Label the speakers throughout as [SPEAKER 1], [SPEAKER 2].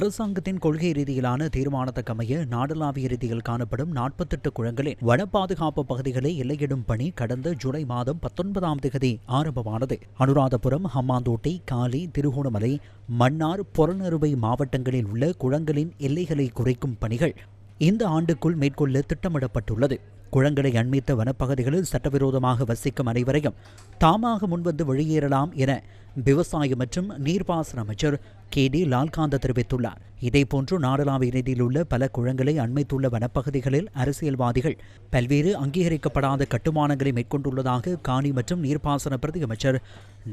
[SPEAKER 1] அரசாங்கத்தின் கொள்கை ரீதியிலான தீர்மானத்துக்கமைய நாடளாவிய ரீதியில் காணப்படும் நாற்பத்தெட்டு குழங்களின் வன பாதுகாப்பு பகுதிகளை எல்லையிடும் பணி கடந்த ஜூலை மாதம் பத்தொன்பதாம் தேதி ஆரம்பமானது. அனுராதபுரம் ஹம்மாந்தோட்டை காலி திருகோணமலை மன்னார் புறநறுவை மாவட்டங்களில் உள்ள குளங்களின் எல்லைகளை குறைக்கும் பணிகள் இந்த ஆண்டுக்குள் மேற்கொள்ள திட்டமிடப்பட்டுள்ளது. குளங்களை அண்மித்த வனப்பகுதிகளில் சட்டவிரோதமாக வசிக்கும் அனைவரையும் தாமாக முன்வந்து வெளியேறலாம் என விவசாயம் மற்றும் நீர்ப்பாசன அமைச்சர் கே டி லால்காந்த தெரிவித்துள்ளார். இதேபோன்று நாடளாவிய நிதியில் உள்ள பல குளங்களை அண்மைத்துள்ள வனப்பகுதிகளில் அரசியல்வாதிகள் பல்வேறு அங்கீகரிக்கப்படாத கட்டுமானங்களை மேற்கொண்டுள்ளதாக காணி மற்றும் நீர்ப்பாசன பிரதி அமைச்சர்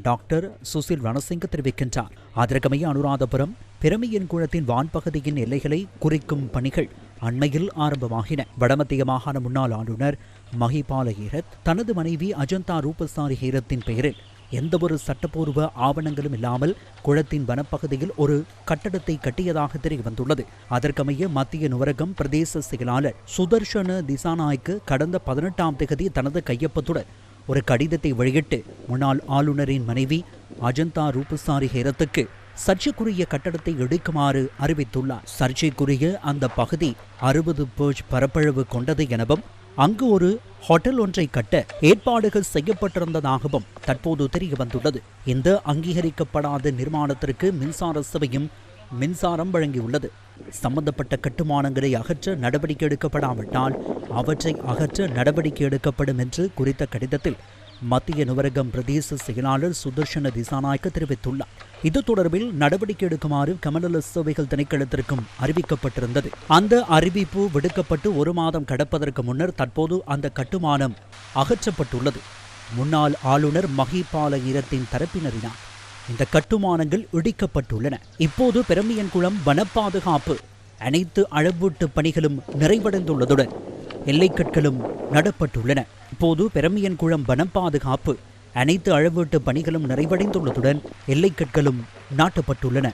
[SPEAKER 1] டாக்டர் சுசில் ரணசிங்க தெரிவிக்கின்றார். அதற்கமைய அனுராதபுரம் பிரமியன் குளத்தின் வான்பகுதியின் எல்லைகளை குறிக்கும் பணிகள் அண்மையில் ஆரம்பமாகின. வடமத்திய மாகாண முன்னாள் ஆளுநர் மஹிபால ஹீரத் தனது மனைவி அஜந்தா ரூபசாரி ஹீரத்தின் பெயரில் எந்தவொரு சட்டப்பூர்வ ஆவணங்களும் இல்லாமல் குளத்தின் வனப்பகுதியில் ஒரு கட்டடத்தை கட்டியதாக தெரிய வந்துள்ளது அதற்கமைய மத்திய நுவரகம் பிரதேச செயலாளர் சுதர்ஷன திசாநாய்க்கு கடந்த பதினெட்டாம் தேதி தனது கையொப்பத்துடன் ஒரு கடிதத்தை வெளியிட்டு முன்னாள் ஆளுநரின் மனைவி அஜந்தா ரூபசாரி ஹேரத்துக்கு சர்ச்சைக்குரிய கட்டடத்தை எடுக்குமாறு அறிவித்துள்ளார். சர்ச்சைக்குரிய அந்த பகுதி அறுபது பேர்ச் பரப்பளவு கொண்டது எனவும் அங்கு ஒரு ஹோட்டல் ஒன்றை கட்ட ஏற்பாடுகள் செய்யப்பட்டிருந்ததாகவும் தற்போது தெரிய வந்துள்ளது இந்த அங்கீகரிக்கப்படாத நிர்மாணத்திற்கு மின்சார சபையும் மின்சாரம் வழங்கியுள்ளது. சம்பந்தப்பட்ட கட்டுமானங்களை அகற்ற நடவடிக்கை எடுக்கப்படாவிட்டால் அவற்றை அகற்ற நடவடிக்கை எடுக்கப்படும் என்று குறித்த கடிதத்தில் மத்திய நுவரகம் பிரதேச செயலாளர் சுதர்ஷன திசாநாயக்க தெரிவித்துள்ளார். இது தொடர்பில் நடவடிக்கை எடுக்குமாறு கமநல சேவைகள் திணைக்களத்திற்கும் அறிவிக்கப்பட்டிருந்தது. அந்த அறிவிப்பு விடுக்கப்பட்டு ஒரு மாதம் கடப்பதற்கு முன்னர் தற்போது அந்த கட்டுமானம் அகற்றப்பட்டுள்ளது. முன்னாள் ஆளுநர் மகிபால ஈரத்தின் தரப்பினரினால் இந்த கட்டுமானங்கள் இடிக்கப்பட்டுள்ளன. இப்போது பெரம்பியன்குளம் வன பாதுகாப்பு அனைத்து அளவீட்டு பணிகளும் நிறைவடைந்துள்ளதுடன் எல்லைக்கற்களும் நடப்பட்டுள்ளன. இப்போது பெரமியன்குளம் வனம் பாதுகாப்பு. அனைத்து அளவீட்டு பணிகளும் நிறைவடைந்துள்ளதுடன் எல்லைக்கற்களும் நாட்டப்பட்டுள்ளன.